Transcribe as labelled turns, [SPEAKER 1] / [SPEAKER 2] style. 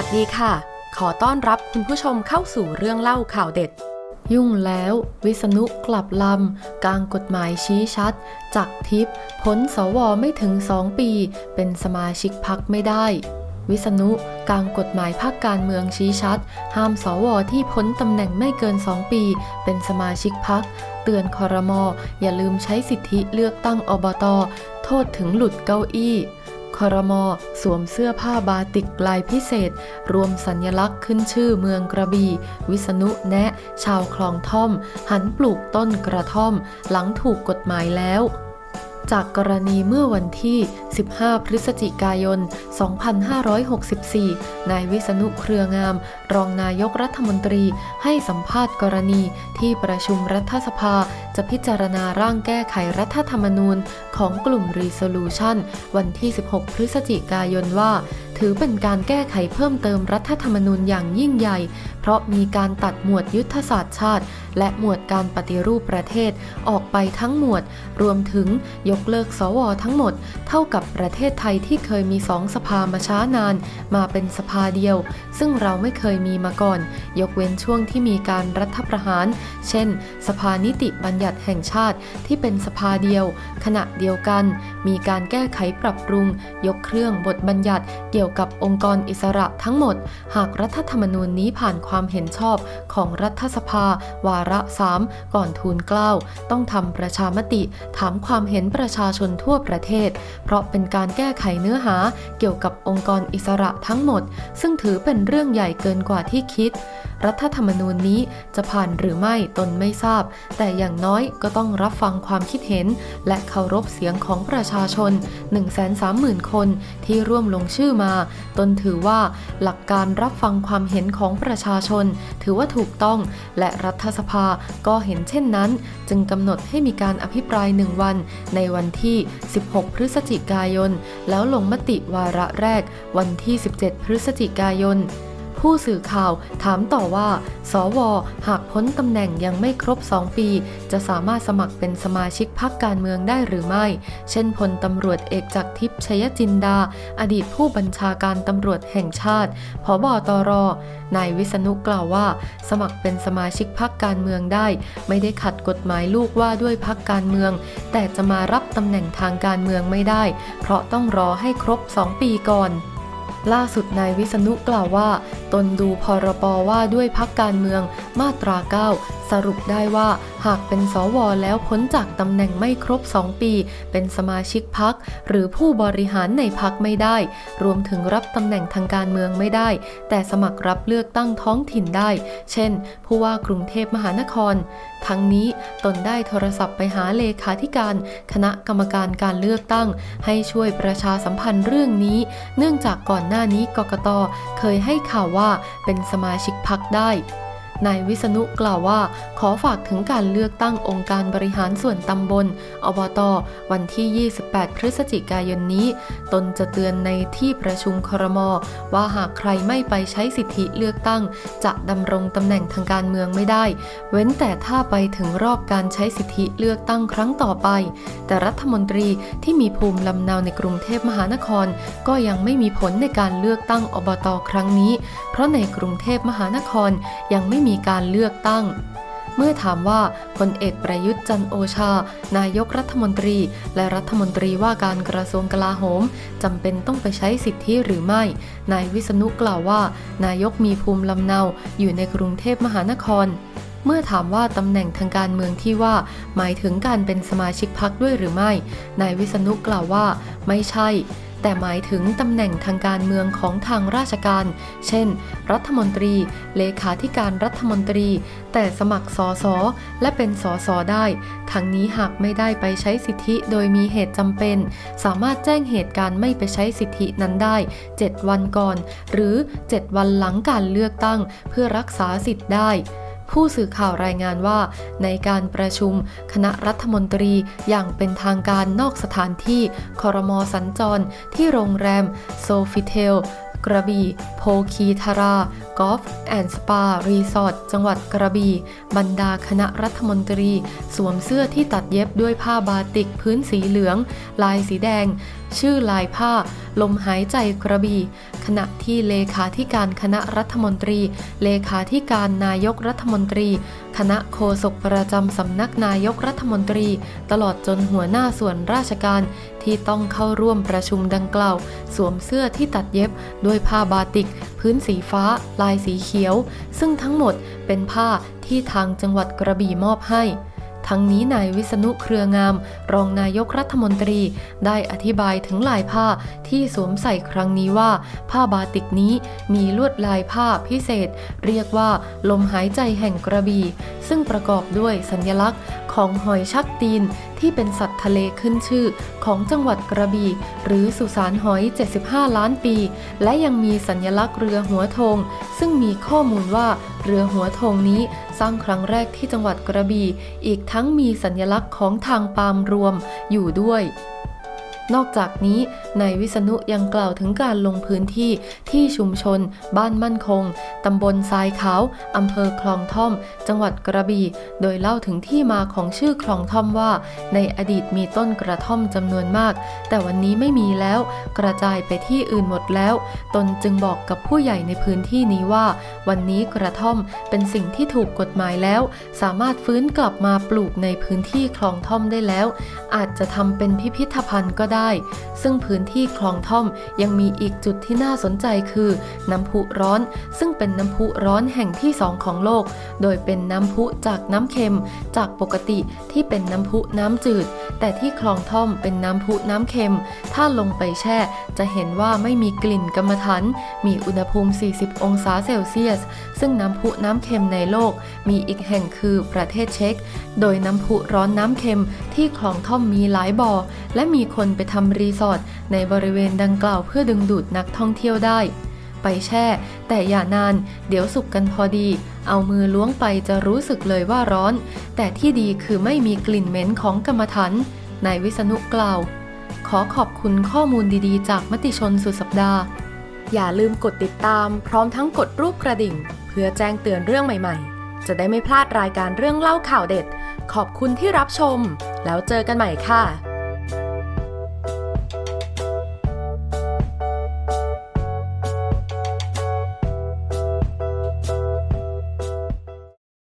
[SPEAKER 1] วัสดีค่ะ ขอต้อนรับคุณผู้ชมเข้าสู่เรื่องเล่าข่าวเด็ด ยุ่งแล้ว วิษณุกลับลำกลางกฎหมายชี้ชัด จักทิพย์พ้นสวไม่ถึงสองปี เป็นสมาชิกพักไม่ได้ วิษณุกลางกฎหมายภาคการเมืองชี้ชัด ห้ามสวที่พ้นตำแหน่งไม่เกิน2ปี เป็นสมาชิกพัก เตือนคอรมออย่าลืมใช้สิทธิเลือกตั้งอบต โทษถึงหลุดเก้าอี้ คอรม สวมเสื้อผ้าบาติกลายพิเศษ รวมสัญลักษณ์ขึ้นชื่อเมืองกระบี่ วิษณุแนะ ชาวคลองท่อม หันปลูกต้นกระท่อม หลังถูกกฎหมายแล้ว จากกรณีเมื่อวันที่ 15 พฤศจิกายน 2564 นายวิษณุเครืองาม รองนายกรัฐมนตรีให้สัมภาษณ์กรณีที่ประชุมรัฐสภา จะพิจารณาร่างแก้ไขรัฐธรรมนูญของกลุ่ม Resolution วันที่ 16 พฤศจิกายนว่า ถือเป็นการแก้ไขเพิ่มเติมรัฐธรรมนูญอย่างยิ่งใหญ่ เพราะมีการตัดหมวดยุทธศาสตร์ชาติ และหมวดการปฏิรูปประเทศออกไปทั้งหมวด รวมถึงยกเลิกสวทั้งหมด เท่ากับประเทศไทยที่เคยมีสองสภามาช้านาน มาเป็นสภาเดียว ซึ่งเราไม่เคยมีมาก่อน ยกเว้นช่วงที่มีการรัฐประหาร เช่น สภานิติบัญญัติแห่งชาติที่เป็นสภาเดียว ขณะเดียวกัน มีการแก้ไขปรับปรุง ยกเครื่องบทบัญญัติเกี่ยวกับองค์กรอิสระทั้งหมด หากรัฐธรรมนูญนี้ผ่านความเห็นชอบของรัฐสภา วาระสามก่อนทูลเกล้าต้องทำประชามติ ถามความเห็นประชาชนทั่วประเทศ เพราะเป็นการแก้ไขเนื้อหาเกี่ยวกับองค์กรอิสระทั้งหมด ซึ่งถือเป็นเรื่องใหญ่เกินกว่าที่คิดรัฐธรรมนูญนี้จะผ่านหรือไม่ตนไม่ทราบ แต่อย่างน้อยก็ต้องรับฟังความคิดเห็น และเคารพเสียงของประชาชน 130,000 คนที่ร่วมลงชื่อมาตนถือว่าหลักการรับฟังความเห็นของประชาชน ถือว่าถูกต้องและรัฐสภาก็เห็นเช่นนั้น จึงกำหนดให้มีการอภิปรายหนึ่งวัน ในวันที่ 16 พฤศจิกายน แล้วลงมติวาระแรกวันที่ 17 พฤศจิกายน ผู้สื่อข่าวถามต่อว่า สว หากพ้นตำแหน่งยังไม่ครบ 2 ปี จะสามารถสมัครเป็นสมาชิกพรรคการเมืองได้หรือไม่ เช่นพลตำรวจเอกจากทิพย์ชยจินดา อดีตผู้บัญชาการตำรวจแห่งชาติผบตรนายวิษณุกล่าวว่า สมัครเป็นสมาชิกพรรคการเมืองได้ ไม่ได้ขัดกฎหมายลูกว่าด้วยพรรคการเมือง แต่จะมารับตำแหน่งทางการเมืองไม่ได้ เพราะต้องรอให้ครบ 2 ปีก่อน ล่าสุดนายวิษณุกล่าวว่า ตนดูพรบว่าด้วยพักการเมืองมาตรา 9 สรุปได้ว่า หากเป็นสวแล้วพ้นจากตำแหน่งไม่ครบ 2 ปี เป็นสมาชิกพักหรือผู้บริหารในพักไม่ได้ รวมถึงรับตำแหน่งทางการเมืองไม่ได้ แต่สมัครรับเลือกตั้งท้องถิ่นได้ เช่น ผู้ว่ากรุงเทพมหานคร ทั้งนี้ตนได้โทรศัพท์ไปหาเลขาธิการ คณะกรรมการการเลือกตั้ง ให้ช่วยประชาสัมพันธ์เรื่องนี้ เนื่องจากก่อนหน้าน้านี้กกตเคยให้ข่าวว่าเป็นสมาชิกพักได้ นายวิษณุกล่าวว่า ขอฝากถึงการเลือกตั้งองค์การบริหารส่วนตำบล อบต วันที่ 28 พฤศจิกายนนี้ ตนจะเตือนในที่ประชุมครม ว่าหากใครไม่ไปใช้สิทธิเลือกตั้ง จะดำรงตำแหน่งทางการเมืองไม่ได้ เว้นแต่ถ้าไปถึงรอบการใช้สิทธิเลือกตั้งครั้งต่อไป แต่รัฐมนตรีที่มีภูมิลำเนาในกรุงเทพมหานคร ก็ยังไม่มีผลในการเลือกตั้งอบต ครั้งนี้ เพราะในกรุงเทพมหานครยังไม่มีมีการเลือกตั้ง เมื่อถามว่าพลเอกประยุทธ์จันโอชา นายกรัฐมนตรี และรัฐมนตรีว่าการกระทรวงกลาโหมจำเป็นต้องไปใช้สิทธิหรือไม่ นายวิษณุกล่าวว่า นายกมีภูมิลำเนาอยู่ในกรุงเทพมหานครเมื่อถามว่าตำแหน่งทางการเมืองที่ว่า หมายถึงการเป็นสมาชิกพรรคด้วยหรือไม่ นายวิษณุกล่าวว่า ไม่ใช่ แต่หมายถึงตำแหน่งทางการเมืองของทางราชการ เช่น รัฐมนตรี เลขาธิการรัฐมนตรี แต่สมัครสอสอและเป็นสอสอได้ ทั้งนี้หากไม่ได้ไปใช้สิทธิโดยมีเหตุจำเป็น สามารถแจ้งเหตุการณ์ไม่ไปใช้สิทธินั้นได้ 7 วันก่อน หรือ 7 วันหลังการเลือกตั้ง เพื่อรักษาสิทธิ์ได้ ผู้สื่อข่าวรายงานว่า ในการประชุมคณะรัฐมนตรีอย่างเป็นทางการนอกสถานที่คอรมอสัญจรที่โรงแรมโซฟิเทล กระบี่ โพคีทารากอล์ฟแอนด์สปา รีสอร์ท จังหวัดกระบี่ บรรดาคณะรัฐมนตรี สวมเสื้อที่ตัดเย็บด้วยผ้าบาติกพื้นสีเหลือง ลายสีแดง ชื่อลายผ้า ลมหายใจกระบี่ ขณะที่เลขาธิการคณะรัฐมนตรี เลขาธิการนายกรัฐมนตรี คณะโฆษกประจำสำนักนายกรัฐมนตรี ตลอดจนหัวหน้าส่วนราชการที่ต้องเข้าร่วมประชุมดังกล่าว สวมเสื้อที่ตัดเย็บด้วยผ้าบาติก พื้นสีฟ้า ลายสีเขียว ซึ่งทั้งหมดเป็นผ้าที่ทางจังหวัดกระบี่มอบให้ ทั้งนี้นายวิษณุเครืองาม รองนายกรัฐมนตรีได้อธิบายถึงลายผ้าที่สวมใส่ครั้งนี้ว่า ผ้าบาติกนี้มีลวดลายผ้าพิเศษ เรียกว่า ลมหายใจแห่งกระบี่ ซึ่งประกอบด้วยสัญลักษณ์ของหอยชักตีน ที่เป็นสัตว์ทะเลขึ้นชื่อของจังหวัดกระบี่หรือสุสานหอย 75 ล้านปี และยังมีสัญลักษณ์เรือหัวธงซึ่งมีข้อมูลว่าเรือหัวธงนี้สร้างครั้งแรกที่จังหวัดกระบี่อีกทั้งมีสัญลักษณ์ของทางปาล์มรวมอยู่ด้วย นอกจากนี้นายวิษณุยังกล่าวถึงการลงพื้นที่ที่ชุมชน บ้านมั่นคง ตำบลทรายขาว อำเภอคลองท่อม จังหวัดกระบี่ โดยเล่าถึงที่มาของชื่อคลองท่อมว่า ในอดีตมีต้นกระท่อมจำนวนมาก แต่วันนี้ไม่มีแล้ว กระจายไปที่อื่นหมดแล้ว ตนจึงบอกกับผู้ใหญ่ในพื้นที่นี้ว่า วันนี้กระท่อมเป็นสิ่งที่ถูกกฎหมายแล้ว สามารถฟื้นกลับมาปลูกในพื้นที่คลองท่อมได้แล้ว อาจจะทำเป็นพิพิธภัณฑ์ก็ได้ซึ่งพื้นที่คลองท่อมยังมีอีกจุดที่น่าสนใจคือ น้ำพุร้อน ซึ่งเป็นน้ำพุร้อนแห่งที่สองของโลก โดยเป็นน้ำพุจากน้ำเค็ม จากปกติที่เป็นน้ำพุน้ำจืด แต่ที่คลองท่อมเป็นน้ำพุน้ำเค็ม ถ้าลงไปแช่ จะเห็นว่าไม่มีกลิ่นกรรมฐานมีอุณหภูมิ 40 องศาเซลเซียส ซึ่งน้ำพุน้ำเค็มในโลก มีอีกแห่งคือประเทศเช็ก โดยน้ำพุร้อนน้ำเค็มที่คลองท่อมมีหลายบ่อ และมีคนไปทำรีสอร์ทในบริเวณดังกล่าวเพื่อดึงดูดนักท่องเที่ยวได้ ไปแช่ แต่อย่านาน เดี๋ยวสุกกันพอดี เอามือล้วงไปจะรู้สึกเลยว่าร้อน แต่ที่ดีคือไม่มีกลิ่นเหม็นของกรรมฐานนายวิษณุกล่าว ขอขอบคุณข้อมูลดีๆ จากมติชนสุดสัปดาห์ อย่าลืมกดติดตาม พร้อมทั้งกดรูปกระดิ่ง เพื่อแจ้งเตือนเรื่องใหม่ๆ จะได้ไม่พลาดรายการเรื่องเล่าข่าวเด็ด ขอบคุณที่รับชม แล้วเจอกันใหม่ค่ะ